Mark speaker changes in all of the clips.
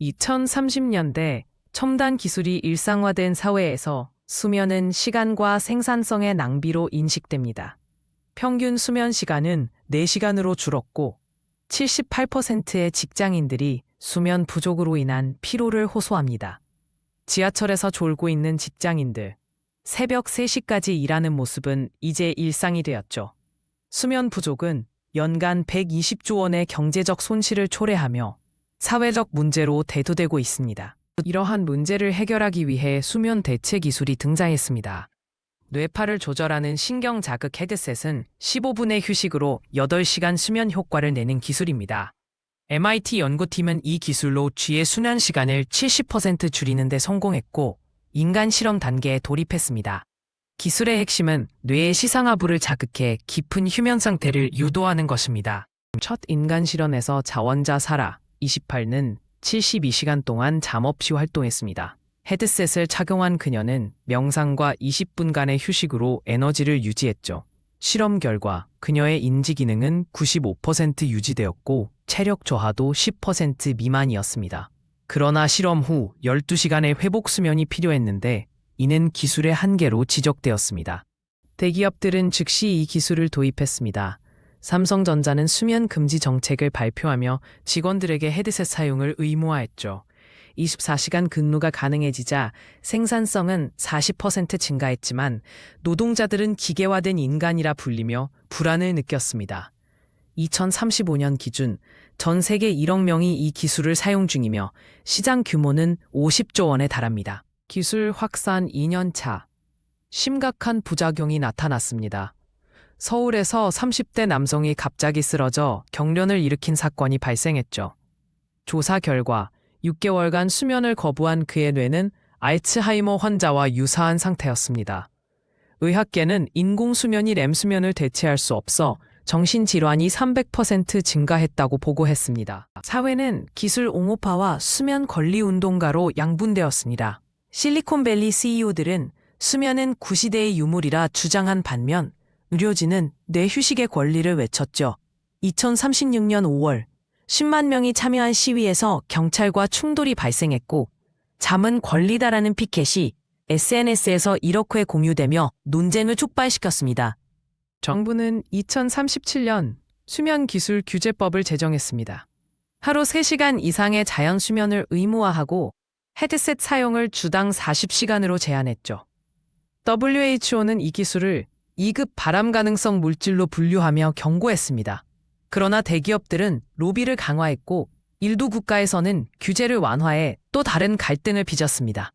Speaker 1: 2030년대 첨단 기술이 일상화된 사회에서 수면은 시간과 생산성의 낭비로 인식됩니다. 평균 수면 시간은 4시간으로 줄었고 78%의 직장인들이 수면 부족으로 인한 피로를 호소합니다. 지하철에서 졸고 있는 직장인들, 새벽 3시까지 일하는 모습은 이제 일상이 되었죠. 수면 부족은 연간 120조 원의 경제적 손실을 초래하며 사회적 문제로 대두되고 있습니다. 이러한 문제를 해결하기 위해 수면 대체 기술이 등장했습니다. 뇌파를 조절하는 신경 자극 헤드셋은 15분의 휴식으로 8시간 수면 효과를 내는 기술입니다. MIT 연구팀은 이 기술로 쥐의 수면 시간을 70% 줄이는 데 성공했고 인간 실험 단계에 돌입했습니다. 기술의 핵심은 뇌의 시상하부를 자극해 깊은 휴면 상태를 유도하는 것입니다. 첫 인간 실험에서 자원자 사라 28는 72시간 동안 잠 없이 활동했습니다. 헤드셋을 착용한 그녀는 명상과 20분간의 휴식으로 에너지를 유지했죠. 실험 결과 그녀의 인지 기능은 95% 유지되었고 체력 저하도 10% 미만이었습니다. 그러나 실험 후 12시간의 회복 수면이 필요했는데 이는 기술의 한계로 지적되었습니다. 대기업들은 즉시 이 기술을 도입했습니다. 삼성전자는 수면 금지 정책을 발표하며 직원들에게 헤드셋 사용을 의무화했죠. 24시간 근무가 가능해지자 생산성은 40% 증가했지만 노동자들은 기계화된 인간이라 불리며 불안을 느꼈습니다. 2035년 기준 전 세계 1억 명이 이 기술을 사용 중이며 시장 규모는 50조 원에 달합니다. 기술 확산 2년 차 심각한 부작용이 나타났습니다. 서울에서 30대 남성이 갑자기 쓰러져 경련을 일으킨 사건이 발생했죠. 조사 결과 6개월간 수면을 거부한 그의 뇌는 알츠하이머 환자와 유사한 상태였습니다. 의학계는 인공수면이 램수면을 대체할 수 없어 정신질환이 300% 증가했다고 보고했습니다. 사회는 기술 옹호파와 수면 권리 운동가로 양분되었습니다. 실리콘밸리 CEO들은 수면은 구시대의 유물이라 주장한 반면 의료진은 뇌 휴식의 권리를 외쳤죠. 2036년 5월 10만 명이 참여한 시위에서 경찰과 충돌이 발생했고 잠은 권리다라는 피켓이 SNS에서 1억 회 공유되며 논쟁을 촉발시켰습니다. 정부는 2037년 수면 기술 규제법을 제정했습니다. 하루 3시간 이상의 자연 수면을 의무화하고 헤드셋 사용을 주당 40시간으로 제한했죠. WHO는 이 기술을 2급 발암 가능성 물질로 분류하며 경고했습니다. 그러나 대기업들은 로비를 강화했고 일부 국가에서는 규제를 완화해 또 다른 갈등을 빚었습니다.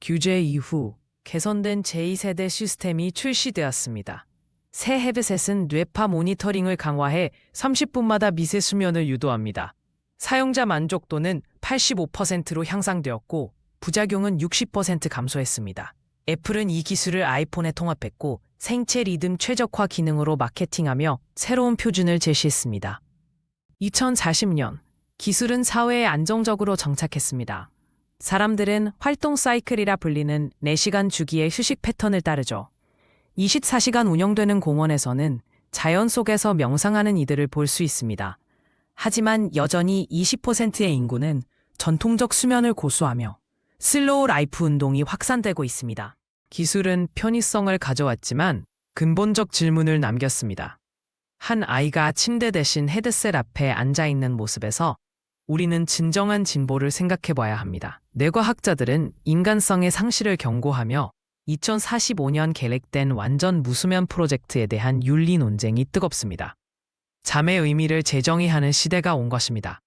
Speaker 1: 규제 이후 개선된 제2세대 시스템이 출시되었습니다. 새 헤드셋은 뇌파 모니터링을 강화해 30분마다 미세 수면을 유도합니다. 사용자 만족도는 85%로 향상되었고 부작용은 60% 감소했습니다. 애플은 이 기술을 아이폰에 통합했고 생체 리듬 최적화 기능으로 마케팅하며 새로운 표준을 제시했습니다. 2040년 기술은 사회에 안정적으로 정착했습니다. 사람들은 활동 사이클이라 불리는 4시간 주기의 휴식 패턴을 따르죠. 24시간 운영되는 공원에서는 자연 속에서 명상하는 이들을 볼 수 있습니다. 하지만 여전히 20%의 인구는 전통적 수면을 고수하며 슬로우 라이프 운동이 확산되고 있습니다. 기술은 편의성을 가져왔지만 근본적 질문을 남겼습니다. 한 아이가 침대 대신 헤드셋 앞에 앉아 있는 모습에서 우리는 진정한 진보를 생각해 봐야 합니다. 뇌과학자들은 인간성의 상실을 경고하며 2045년 계획된 완전 무수면 프로젝트에 대한 윤리 논쟁이 뜨겁습니다. 잠의 의미를 재정의하는 시대가 온 것입니다.